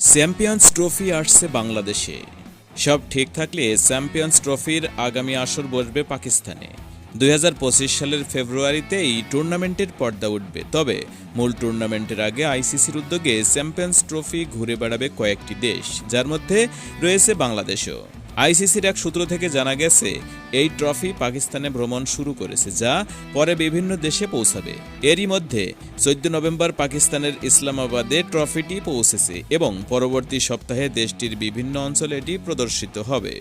Champions trophy আসছে বাংলাদেশে। সব ঠিক থাকলে চ্যাম্পিয়ন্স ট্রফির আগামী আসর বসবে পাকিস্তানে। দুই হাজার পঁচিশ সালের ফেব্রুয়ারিতে এই টুর্নামেন্টের পর্দা উঠবে। তবে মূল টুর্নামেন্টের আগে আইসিসির উদ্যোগে চ্যাম্পিয়ন্স ট্রফি ঘুরে বেড়াবে কয়েকটি দেশ, যার মধ্যে রয়েছে বাংলাদেশও। আইসিসির এক সূত্র থেকে জানা গেছে, এই ট্রফি পাকিস্তানে ভ্রমণ শুরু করেছে যা পরে বিভিন্ন দেশে পৌঁছাবে। এরই মধ্যে চোদ্দ নভেম্বর পাকিস্তানের ইসলামাবাদে ট্রফিটি পৌঁছেছে এবং পরবর্তী সপ্তাহে দেশটির বিভিন্ন অঞ্চলে এটি প্রদর্শিত হবে।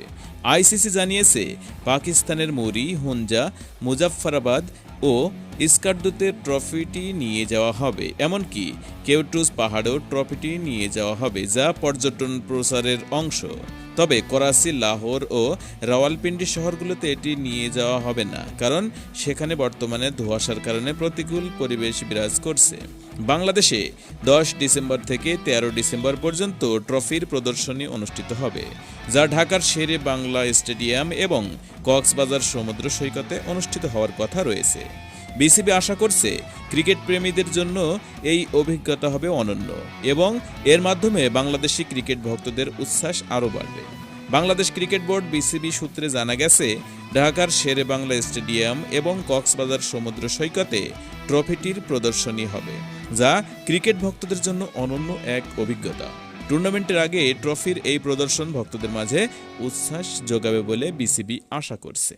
আইসিসি জানিয়েছে, পাকিস্তানের মুরি হুঞ্জা মুজাফফরাবাদ ও স্কার্ডুতে ট্রফিটি নিয়ে যাওয়া হবে। এমনকি কেউটুস পাহাড়েও ট্রফিটি নিয়ে যাওয়া হবে, যা পর্যটন প্রসারের অংশ। তবে করাচি, লাহোর ও রাওয়ালপিন্ডি শহরগুলোতে এটি নিয়ে যাওয়া হবে না, কারণ সেখানে বর্তমানে ধোঁয়াশার কারণে প্রতিকূল পরিবেশ বিরাজ করছে। বাংলাদেশে দশ ডিসেম্বর থেকে তেরো ডিসেম্বর পর্যন্ত ট্রফির প্রদর্শনী অনুষ্ঠিত হবে, যা ঢাকার শেরে বাংলা স্টেডিয়াম এবং কক্সবাজার সমুদ্র সৈকতে অনুষ্ঠিত হওয়ার কথা রয়েছে। বিসিবি আশা করছে, ক্রিকেট প্রেমীদের জন্য এই অভিজ্ঞতা হবে অনন্য এবং এর মাধ্যমে বাংলাদেশি ক্রিকেট ভক্তদের উচ্ছ্বাস আরও বাড়বে। বাংলাদেশ ক্রিকেট বোর্ড বিসিবি সূত্রে জানা গেছে, ঢাকার শেরে বাংলা স্টেডিয়াম এবং কক্সবাজার সমুদ্র সৈকতে ট্রফিটির প্রদর্শনী হবে, যা ক্রিকেট ভক্তদের জন্য অনন্য এক অভিজ্ঞতা। টুর্নামেন্টের আগে ট্রফির এই প্রদর্শন ভক্তদের মাঝে উচ্ছ্বাস যোগাবে বলে বিসিবি আশা করছে।